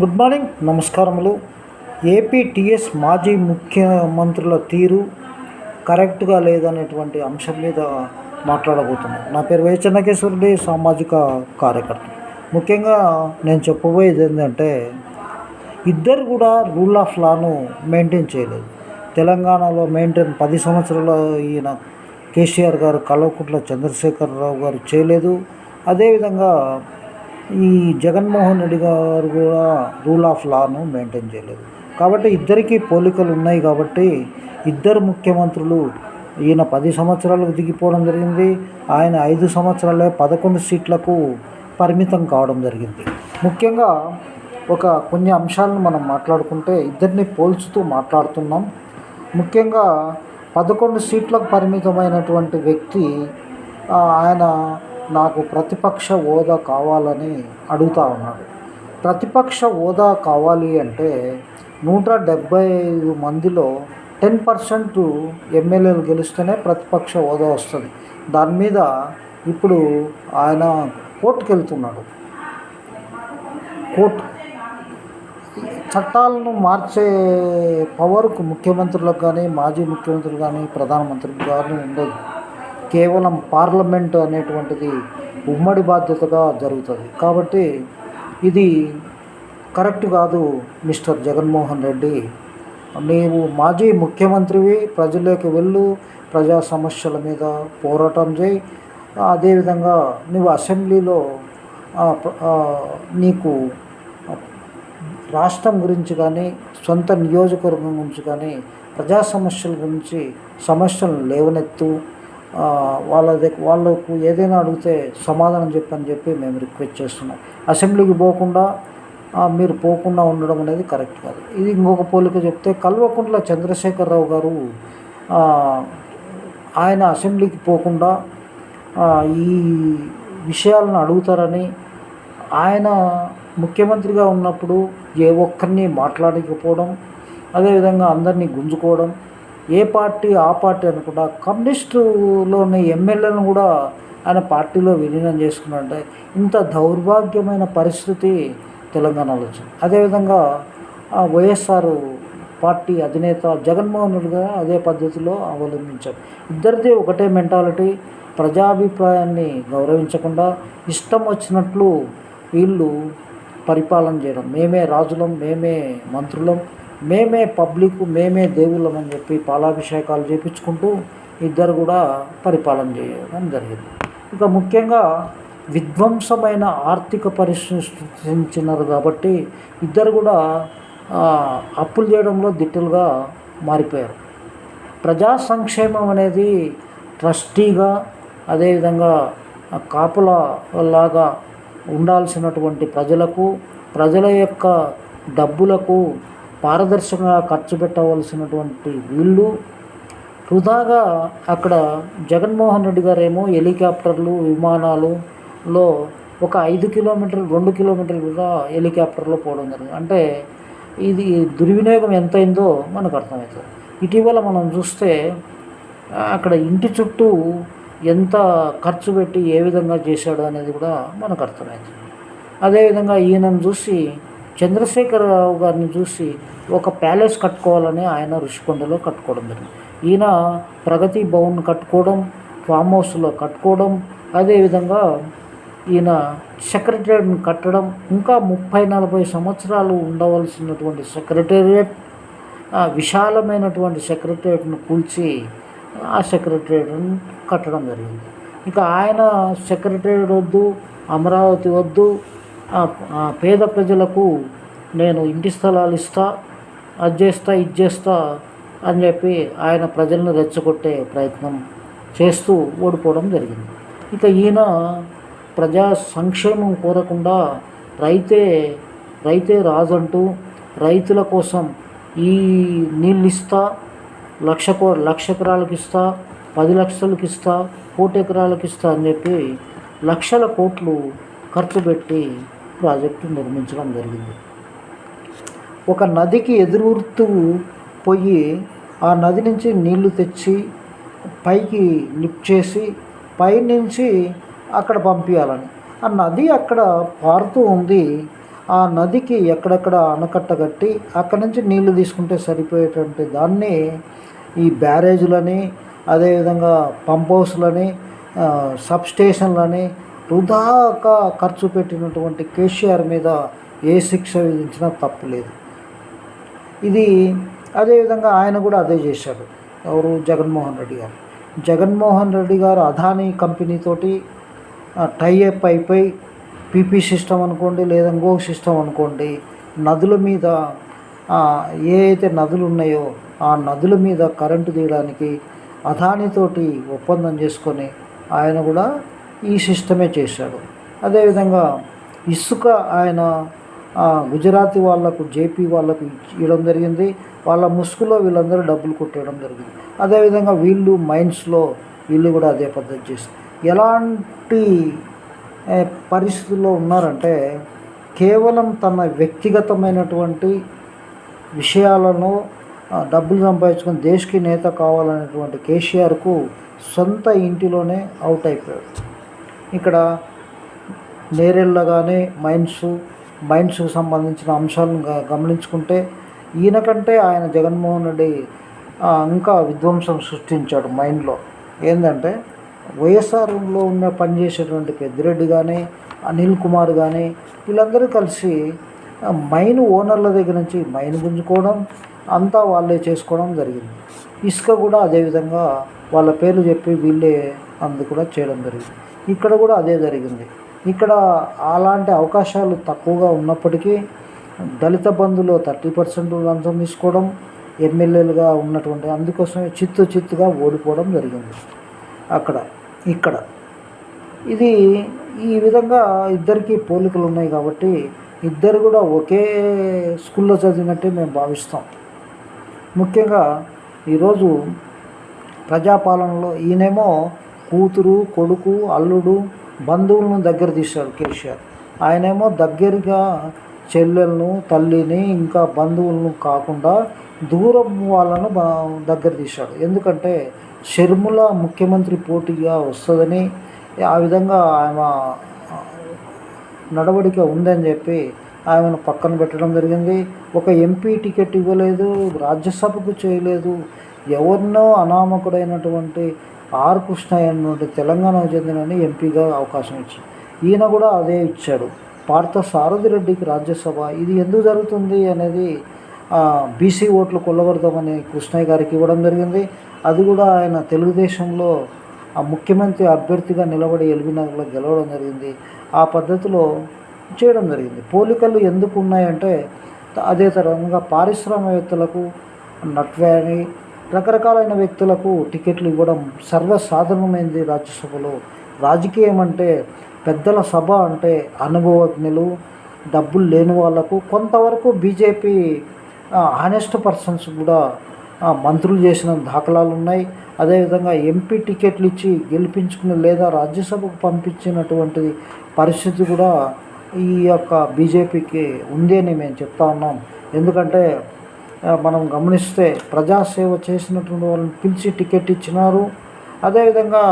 Good morning నమస్కారములు. APTS మాజీ ముఖ్యమంత్రుల తీరు కరెక్ట్గా లేదనేటువంటి అంశం మీద మాట్లాడబోతున్నాను నా పేరు వై చెన్నకేశ్వరుడి సామాజిక కార్యకర్త. ముఖ్యంగా నేను చెప్పబోయేది ఏంటంటే ఇద్దరు కూడా రూల్ ఆఫ్ లాను మెయింటైన్ చేయలేదు. తెలంగాణలో మెయింటైన్ పది సంవత్సరాలు ఈయన కేసీఆర్ గారు కల్వకుంట్ల చంద్రశేఖరరావు గారు చేయలేదు. అదేవిధంగా ఈ జగన్మోహన్ రెడ్డి గారు కూడా రూల్ ఆఫ్ లాను మెయింటైన్ చేయలేదు. కాబట్టి ఇద్దరికీ పోలికలు ఉన్నాయి కాబట్టి ఇద్దరు ముఖ్యమంత్రులు ఈయన పది సంవత్సరాలకు దిగిపోవడం జరిగింది. ఆయన ఐదు సంవత్సరాలే పదకొండు సీట్లకు పరిమితం కావడం జరిగింది. ముఖ్యంగా ఒక కొన్ని అంశాలను మనం మాట్లాడుకుంటే ఇద్దరిని పోల్చుతూ మాట్లాడుతున్నాం. ముఖ్యంగా పదకొండు సీట్లకు పరిమితమైనటువంటి వ్యక్తి ఆయన నాకు ప్రతిపక్ష హోదా కావాలని అడుగుతా ఉన్నాడు. ప్రతిపక్ష హోదా కావాలి అంటే నూట డెబ్భై ఐదు మందిలో టెన్ పర్సెంట్ ఎమ్మెల్యేలు గెలిస్తేనే ప్రతిపక్ష హోదా వస్తుంది. దాని మీద ఇప్పుడు ఆయన కోర్టుకు వెళ్తున్నాడు కోర్టు చట్టాలను మార్చే పవర్కు ముఖ్యమంత్రులకు కానీ మాజీ ముఖ్యమంత్రులు కానీ ప్రధానమంత్రికి కానీ ఉండదు. కేవలం పార్లమెంట్ అనేటువంటిది ఉమ్మడి బాధ్యతగా జరుగుతుంది. కాబట్టి ఇది కరెక్ట్ కాదు మిస్టర్ జగన్మోహన్ రెడ్డి. నీవు మాజీ ముఖ్యమంత్రివి ప్రజల్లోకి వెళ్ళు ప్రజా సమస్యల మీద పోరాటం చేయి. అదేవిధంగా నువ్వు అసెంబ్లీలో నీకు రాష్ట్రం గురించి కానీ సొంత నియోజకవర్గం గురించి కానీ ప్రజా సమస్యల గురించి సమస్యలను లేవనెత్తు. వాళ్ళ దగ్గర వాళ్ళకు ఏదైనా అడిగితే సమాధానం చెప్పని చెప్పి మేము రిక్వెస్ట్ చేస్తున్నాం. అసెంబ్లీకి పోకుండా మీరు పోకుండా ఉండడం అనేది కరెక్ట్ కాదు. ఇది ఇంకొక పోలిక చెప్తే కల్వకుంట్ల చంద్రశేఖరరావు గారు ఆయన అసెంబ్లీకి పోకుండా ఈ విషయాలను అడుగుతారని ఆయన ముఖ్యమంత్రిగా ఉన్నప్పుడు ఏ ఒక్కరిని మాట్లాడకపోవడం అదేవిధంగా అందరినీ గుంజుకోవడం ఏ పార్టీ ఆ పార్టీ అనుకుంటా కమ్యూనిస్టులోని ఎమ్మెల్యేలను కూడా ఆయన పార్టీలో విలీనం చేసుకున్నారంటే ఇంత దౌర్భాగ్యమైన పరిస్థితి తెలంగాణలో వచ్చింది. అదేవిధంగా ఆ వైఎస్ఆర్ పార్టీ అధినేత జగన్మోహన్ రెడ్డి గారు అదే పద్ధతిలో అవలంబించారు. ఇద్దరిది ఒకటే మెంటాలిటీ ప్రజాభిప్రాయాన్ని గౌరవించకుండా ఇష్టం వచ్చినట్లు వీళ్ళు పరిపాలన చేయడం. మేమే రాజులం మేమే మంత్రులం మేమే పబ్లిక్ మేమే దేవుళ్ళం అని చెప్పి పాలాభిషేకాలు చేపించుకుంటూ ఇద్దరు కూడా పరిపాలన చేయడం జరిగింది. ఇక ముఖ్యంగా విధ్వంసమైన ఆర్థిక పరిస్థితి కాబట్టి ఇద్దరు కూడా అప్పులు చేయడంలో దిట్టలుగా మారిపోయారు. ప్రజా సంక్షేమం అనేది ట్రస్టీగా అదేవిధంగా కాపుల లాగా ఉండాల్సినటువంటి ప్రజలకు ప్రజల యొక్క డబ్బులకు పారదర్శకంగా ఖర్చు పెట్టవలసినటువంటి వీళ్ళు వృధాగా అక్కడ జగన్మోహన్ రెడ్డి గారేమో హెలికాప్టర్లు విమానాలులో ఒక ఐదు కిలోమీటర్లు రెండు కిలోమీటర్లు కూడా హెలికాప్టర్లో పోవడం జరిగింది. అంటే ఇది దుర్వినియోగం ఎంతైందో మనకు అర్థమవుతుంది ఇటీవల మనం చూస్తే అక్కడ ఇంటి చుట్టూ ఎంత ఖర్చు పెట్టి ఏ విధంగా చేశాడు అనేది కూడా మనకు అర్థమవుతుంది అదేవిధంగా ఈయనను చూసి చంద్రశేఖరరావు గారిని చూసి ఒక ప్యాలెస్ కట్టుకోవాలని ఆయన ఋషికొండలో కట్టుకోవడం జరిగింది. ఈయన ప్రగతి భవన్ కట్టుకోవడం ఫామ్ హౌస్లో కట్టుకోవడం అదేవిధంగా ఈయన సెక్రటరియట్ని కట్టడం ఇంకా ముప్పై నలభై సంవత్సరాలు ఉండవలసినటువంటి సెక్రటేరియట్ విశాలమైనటువంటి సెక్రటరియట్ను కూల్చి ఆ సెక్రటరియట్ను కట్టడం జరిగింది. ఇక ఆయన సెక్రటరియట్ వద్దు అమరావతి వద్దు పేద ప్రజలకు నేను ఇంటి స్థలాలు ఇస్తా అది చేస్తా ఇది చేస్తా అని చెప్పి ఆయన ప్రజలను రెచ్చగొట్టే ప్రయత్నం చేస్తూ ఓడిపోవడం జరిగింది. ఇక ఈయన ప్రజా సంక్షేమం కోరకుండా రైతే రైతే రాజంటూ రైతుల కోసం ఈ నీళ్ళు ఇస్తా లక్ష కో లక్ష ఎకరాలకు ఇస్తా పది లక్షలకు ఇస్తా కోటి ఎకరాలకు ఇస్తా అని చెప్పి లక్షల కోట్లు ఖర్చు పెట్టి ప్రాజెక్టు నిర్మించడం జరిగింది. ఒక నదికి ఎదురుతూ పోయి ఆ నది నుంచి నీళ్ళు తెచ్చి పైకి లిఫ్ట్ చేసి పైనుంచి అక్కడ పంపించాలని ఆ నది అక్కడ పారుతూ ఉంది. ఆ నదికి ఎక్కడెక్కడ ఆనకట్ట కట్టి అక్కడి నుంచి నీళ్ళు తీసుకుంటే సరిపోయేటువంటి దాన్ని ఈ బ్యారేజ్లని అదేవిధంగా పంప్ హౌస్లని సబ్ స్టేషన్లని వృధాగా ఖర్చు పెట్టినటువంటి కేసీఆర్ మీద ఏ శిక్ష విధించినా తప్పు లేదు. ఇది అదేవిధంగా ఆయన కూడా అదే చేశాడు ఎవరు? జగన్మోహన్ రెడ్డి గారు. జగన్మోహన్ రెడ్డి గారు అదానీ కంపెనీతోటి టైఅప్ అయిపోయి పీపీ సిస్టమ్ అనుకోండి లేదా ఇంకో సిస్టమ్ అనుకోండి నదుల మీద ఏ అయితే నదులు ఉన్నాయో ఆ నదుల మీద కరెంటు తీయడానికి అదానితోటి ఒప్పందం చేసుకొని ఆయన కూడా ఈ సిస్టమే చేశాడు. అదేవిధంగా ఇసుక ఆయన గుజరాతీ వాళ్ళకు జేపీ వాళ్ళకు ఇవ్వడం జరిగింది. వాళ్ళ ముసుగులో వీళ్ళందరూ డబ్బులు కొట్టేయడం జరిగింది. అదేవిధంగా వీళ్ళు మైన్స్లో వీళ్ళు కూడా అదే పద్ధతి చేశారు. ఎలాంటి పరిస్థితుల్లో ఉన్నారంటే కేవలం తన వ్యక్తిగతమైనటువంటి విషయాలను డబ్బులు సంపాదించుకొని దేశకి నేత కావాలనేటువంటి కేసీఆర్కు సొంత ఇంటిలోనే అవుట్ అయిపోయాడు. ఇక్కడ నేరెళ్ళగానే కానీ మైన్స్ మైన్స్కు సంబంధించిన అంశాలను గమనించుకుంటే ఈయన కంటే ఆయన జగన్మోహన్ రెడ్డి ఇంకా విధ్వంసం సృష్టించాడు మైండ్లో ఏంటంటే వైఎస్ఆర్లో ఉన్న పనిచేసేటువంటి పెద్దిరెడ్డి కానీ అనిల్ కుమార్ కానీ వీళ్ళందరూ కలిసి మైన్ ఓనర్ల దగ్గర నుంచి మైన్ గుంజుకోవడం అంతా వాళ్ళే చేసుకోవడం జరిగింది. ఇసుక కూడా అదేవిధంగా వాళ్ళ పేర్లు చెప్పి వీళ్ళే అందు కూడా చేయడం జరిగింది. ఇక్కడ కూడా అదే జరిగింది. ఇక్కడ అలాంటి అవకాశాలు తక్కువగా ఉన్నప్పటికీ దళిత బంధులో థర్టీ పర్సెంట్ లంచం తీసుకోవడం ఎమ్మెల్యేలుగా ఉన్నటువంటి అందుకోసమే చిత్తు చిత్తుగా ఓడిపోవడం జరిగింది. అక్కడ ఇక్కడ. ఇది ఈ విధంగా ఇద్దరికీ పోలికలు ఉన్నాయి కాబట్టి ఇద్దరు కూడా ఒకే స్కూల్లో చదివినట్టే మేము భావిస్తాం. ముఖ్యంగా ఈరోజు ప్రజాపాలనలో ఈయనేమో కూతురు కొడుకు అల్లుడు బంధువులను దగ్గర తీశాడు కేసీఆర్. ఆయనేమో దగ్గరగా చెల్లెలను తల్లిని ఇంకా బంధువులను కాకుండా దూరం వాళ్ళను దగ్గర తీశాడు. ఎందుకంటే షర్ముల ముఖ్యమంత్రి పోటీగా వస్తుందని ఆ విధంగా ఆమె నడవడిక ఉందని చెప్పి ఆమెను పక్కన పెట్టడం జరిగింది. ఒక ఎంపీ టికెట్ ఇవ్వలేదు రాజ్యసభకు చేయలేదు. ఎవరినో అనామకుడైనటువంటి ఆర్ కృష్ణయ్య నుండి తెలంగాణకు చెందిన ఎంపీగా అవకాశం ఇచ్చింది. ఈయన కూడా అదే ఇచ్చాడు. పార్థ సారథి రెడ్డికి రాజ్యసభ ఇది ఎందుకు జరుగుతుంది అనేది బీసీ ఓట్లు కొల్లగొడదామని కృష్ణయ్య గారికి ఇవ్వడం జరిగింది. అది కూడా ఆయన తెలుగుదేశంలో ఆ ముఖ్యమంత్రి అభ్యర్థిగా నిలబడి ఎల్బీనగర్లో గెలవడం జరిగింది. ఆ పద్ధతిలో చేయడం జరిగింది. పోలికలు ఎందుకు ఉన్నాయంటే అదే తరంగా పారిశ్రామికవేత్తలకు నట్వాని రకరకాలైన వ్యక్తులకు టికెట్లు ఇవ్వడం సర్వసాధారణమైంది రాజ్యసభలో. రాజకీయం అంటే పెద్దల సభ అంటే అనుభవజ్ఞులు డబ్బులు లేని వాళ్ళకు కొంతవరకు బీజేపీ హానెస్ట్ పర్సన్స్ కూడా మంత్రులు చేసిన దాఖలాలు ఉన్నాయి అదేవిధంగా ఎంపీ టికెట్లు ఇచ్చి గెలిపించుకుని లేదా రాజ్యసభకు పంపించినటువంటి పరిస్థితి కూడా ఈ యొక్క బీజేపీకి ఉంది అని మేము చెప్తా ఉన్నాం. ఎందుకంటే మనం గమనిస్తే ప్రజాసేవ చేసినటువంటి వాళ్ళని పిలిచి టికెట్ ఇచ్చినారు. అదేవిధంగా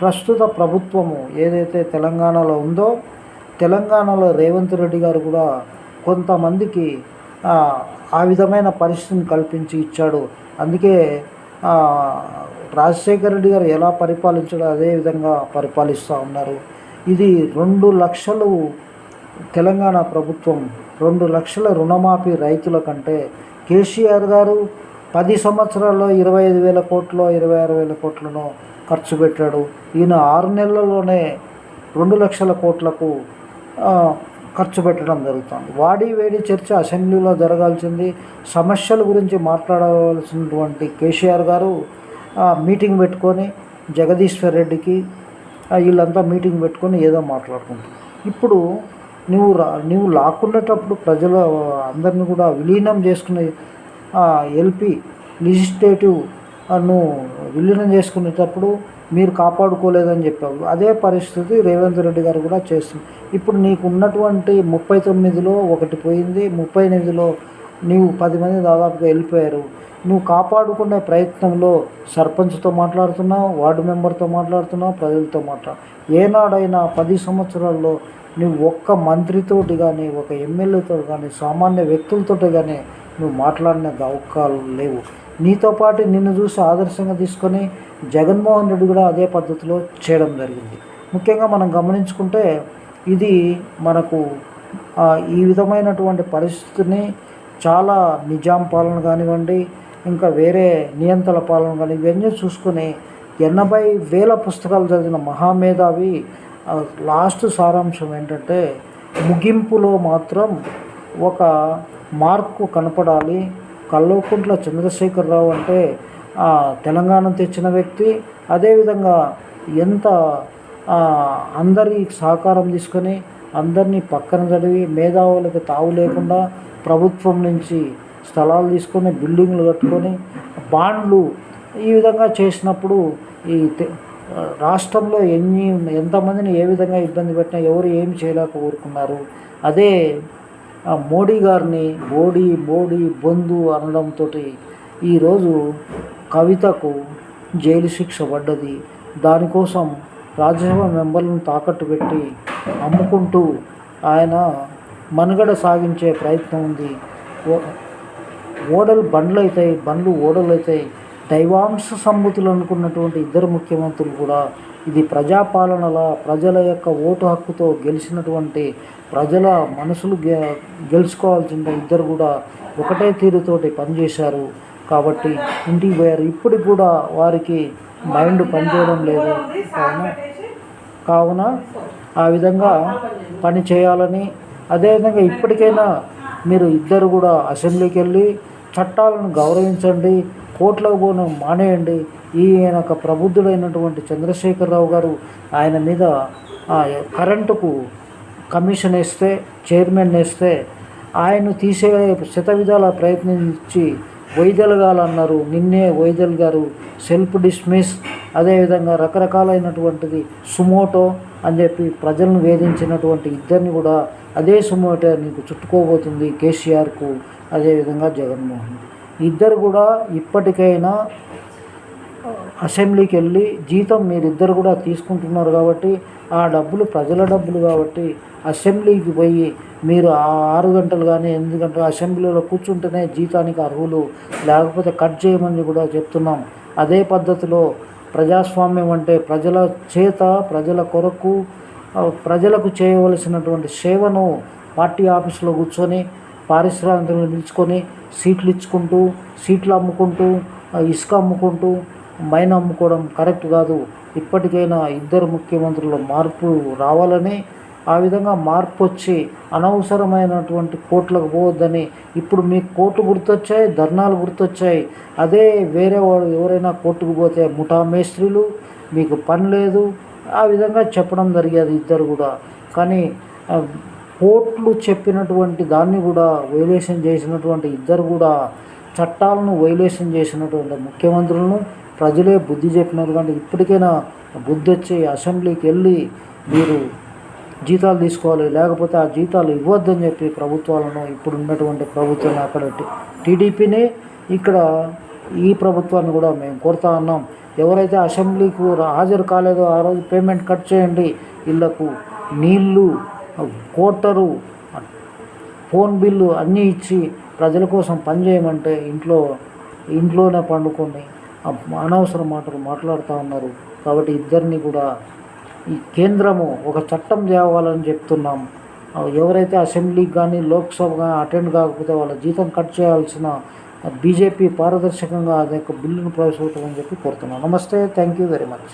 ప్రస్తుత ప్రభుత్వము ఏదైతే తెలంగాణలో ఉందో తెలంగాణలో రేవంత్ రెడ్డి గారు కూడా కొంతమందికి ఆ, విధమైన పరిస్థితిని కల్పించి ఇచ్చాడు. అందుకే రాజశేఖర రెడ్డి గారు ఎలా పరిపాలించాడో అదే విధంగా పరిపాలిస్తూ ఉన్నారు. ఇది రెండు లక్షలు తెలంగాణ ప్రభుత్వం రెండు లక్షల రుణమాఫీ రైతుల కంటే కేసీఆర్ గారు పది సంవత్సరాల్లో ఇరవై ఐదు వేల కోట్లు ఇరవై ఆరు వేల కోట్లను ఖర్చు పెట్టాడు. ఈయన ఆరు నెలల్లోనే రెండు లక్షల కోట్లకు ఖర్చు పెట్టడం జరుగుతుంది. వాడి వేడి చర్చ అసెంబ్లీలో జరగాల్సింది. సమస్యల గురించి మాట్లాడవలసినటువంటి కేసీఆర్ గారు మీటింగ్ పెట్టుకొని జగదీశ్వర్ రెడ్డికి వీళ్ళంతా మీటింగ్ పెట్టుకొని ఏదో మాట్లాడుకుంటారు ఇప్పుడు నువ్వు నువ్వు లాక్కునేటప్పుడు ప్రజలు అందరిని కూడా విలీనం చేసుకునే ఎల్పి లెజిస్లేటివ్ నువ్వు విలీనం చేసుకునేటప్పుడు మీరు కాపాడుకోలేదని చెప్పావు. అదే పరిస్థితి రేవంత్ రెడ్డి గారు కూడా చేస్తుంది ఇప్పుడు నీకు ఉన్నటువంటి ముప్పై తొమ్మిదిలో ఒకటి పోయింది ముప్పై ఎనిమిదిలో నీవు పది మంది దాదాపుగా వెళ్ళిపోయారు. నువ్వు కాపాడుకునే ప్రయత్నంలో సర్పంచ్తో మాట్లాడుతున్నావు వార్డు మెంబర్తో మాట్లాడుతున్నావు ప్రజలతో మాట్లా ఏనాడైనా పది సంవత్సరాల్లో నువ్వు ఒక్క మంత్రితోటి కానీ ఒక ఎమ్మెల్యేతో కానీ సామాన్య వ్యక్తులతో కానీ నువ్వు మాట్లాడిన అవకాశాలు లేవు. నీతో పాటు నిన్ను చూసి ఆదర్శంగా తీసుకొని జగన్మోహన్ రెడ్డి కూడా అదే పద్ధతిలో చేయడం జరిగింది. ముఖ్యంగా మనం గమనించుకుంటే ఇది మనకు ఈ విధమైనటువంటి పరిస్థితిని చాలా నిజాం పాలన కానివ్వండి ఇంకా వేరే నియంత్రణ పాలన కానీ ఇవన్నీ చూసుకుని ఎనభై వేల పుస్తకాలు చదివిన మహామేధావి లాస్ట్ సారాంశం ఏంటంటే ముగింపులో మాత్రం ఒక మార్కు కనపడాలి. కల్వకుంట్ల చంద్రశేఖరరావు అంటే తెలంగాణ తెచ్చిన వ్యక్తి. అదేవిధంగా ఎంత అందరి సహకారం తీసుకొని అందరినీ పక్కన చదివి మేధావులకు తావు లేకుండా ప్రభుత్వం నుంచి స్థలాలు తీసుకొని బిల్డింగ్లు కట్టుకొని బాండ్లు ఈ విధంగా చేసినప్పుడు ఈ తె- రాష్ట్రంలో ఎన్ని ఎంతమందిని ఏ విధంగా ఇబ్బంది పెట్టినా ఎవరు ఏమి చేయలేక కోరుకున్నారు అదే మోడీ గారిని మోడీ మోడీ బొందు అనడంతో ఈరోజు కవితకు జైలు శిక్ష పడ్డది. దానికోసం రాజ్యసభ మెంబర్లను తాకట్టు పెట్టి అమ్ముకుంటూ ఆయన మనుగడ సాగించే ప్రయత్నం ఉంది. ఓడలు బండ్లు అవుతాయి బండ్లు ఓడలు అవుతాయి దైవాంశ సమ్మతులు అనుకున్నటువంటి ఇద్దరు ముఖ్యమంత్రులు కూడా ఇది ప్రజాపాలనలా ప్రజల యొక్క ఓటు హక్కుతో గెలిచినటువంటి ప్రజల మనసులు గె గెలుచుకోవాల్సిన ఇద్దరు కూడా ఒకటే తీరుతోటి పనిచేశారు. కాబట్టి ఇంటికి పోయారు. ఇప్పటికి కూడా వారికి మైండ్ పనిచేయడం లేదు. కావున కావున ఆ విధంగా పని చేయాలని అదేవిధంగా ఇప్పటికైనా మీరు ఇద్దరు కూడా అసెంబ్లీకి వెళ్ళి చట్టాలను గౌరవించండి కోట్లకు కూడా మానేయండి. ఈయన ఒక ప్రబుద్ధుడైనటువంటి చంద్రశేఖరరావు గారు ఆయన మీద ఆ, కరెంటుకు కమిషన్ వేస్తే చైర్మన్ వేస్తే ఆయన తీసే శత విధాల ప్రయత్నించి వైదొలగాలన్నారు. నిన్నే వైదొలిగారు సెల్ఫ్ డిస్మిస్ అదేవిధంగా రకరకాలైనటువంటిది సుమోటో అని చెప్పి ప్రజలను వేధించినటువంటి ఇద్దరిని కూడా అదే సుమోటో నీకు చుట్టుకోబోతుంది కేసీఆర్కు అదేవిధంగా జగన్మోహన్. ఇద్దరు కూడా ఇప్పటికైనా అసెంబ్లీకి వెళ్ళి జీతం మీరిద్దరు కూడా తీసుకుంటున్నారు కాబట్టి ఆ డబ్బులు ప్రజల డబ్బులు కాబట్టి అసెంబ్లీకి పోయి మీరు ఆ ఆరు గంటలు కానీ ఎనిమిది గంటలు అసెంబ్లీలో కూర్చుంటేనే జీతానికి అర్హులు లేకపోతే కట్ చేయమని కూడా చెప్తున్నాం. అదే పద్ధతిలో ప్రజాస్వామ్యం అంటే ప్రజల చేత ప్రజల కొరకు ప్రజలకు చేయవలసినటువంటి సేవను పార్టీ ఆఫీసులో కూర్చొని పారిశ్రామికలు నిలుచుకొని సీట్లు ఇచ్చుకుంటూ సీట్లు అమ్ముకుంటూ ఇసుక అమ్ముకుంటూ మైన అమ్ముకోవడం కరెక్ట్ కాదు. ఇప్పటికైనా ఇద్దరు ముఖ్యమంత్రుల మార్పు రావాలని ఆ విధంగా మార్పు వచ్చి అనవసరమైనటువంటి కోట్లకు పోవద్దని ఇప్పుడు మీకు కోర్టు గుర్తొచ్చాయి ధర్నాలు గుర్తొచ్చాయి. అదే వేరే వాడు ఎవరైనా కోర్టుకు పోతే ముఠా మేస్త్రీలు మీకు పని లేదు. ఆ విధంగా చెప్పడం జరిగేది ఇద్దరు కూడా. కానీ కోర్టులు చెప్పినటువంటి దాన్ని కూడా వైలేషన్ చేసినటువంటి ఇద్దరు కూడా చట్టాలను వైలేషన్ చేసినటువంటి ముఖ్యమంత్రులను ప్రజలే బుద్ధి చెప్పినారు కానీ ఇప్పటికైనా బుద్ధి వచ్చి అసెంబ్లీకి వెళ్ళి మీరు జీతాలు తీసుకోవాలి లేకపోతే ఆ జీతాలు ఇవ్వద్దని చెప్పి ప్రభుత్వాలను ఇప్పుడు ఉన్నటువంటి ప్రభుత్వం అక్కడ టీడీపీనే టీడీపీని ఇక్కడ ఈ ప్రభుత్వాన్ని కూడా మేము కోరుతా ఉన్నాం. ఎవరైతే అసెంబ్లీకు హాజరు కాలేదో ఆ రోజు పేమెంట్ కట్ చేయండి. ఇళ్ళకు నీళ్ళు కోటరు ఫోన్ బిల్లు అన్నీ ఇచ్చి ప్రజల కోసం పనిచేయమంటే ఇంట్లో ఇంట్లోనే పండుకొని అనవసర మాటలు మాట్లాడుతూ ఉన్నారు. కాబట్టి ఇద్దరిని కూడా ఈ కేంద్రము ఒక చట్టం తేవాలని చెప్తున్నాం. ఎవరైతే అసెంబ్లీకి కానీ లోక్సభ కానీ అటెండ్ కాకపోతే వాళ్ళ జీతం కట్ చేయాల్సిన బీజేపీ పారదర్శకంగా అదే బిల్లును ప్రవేశపెట్టమని చెప్పి కోరుతున్నాను నమస్తే. Thank you very much.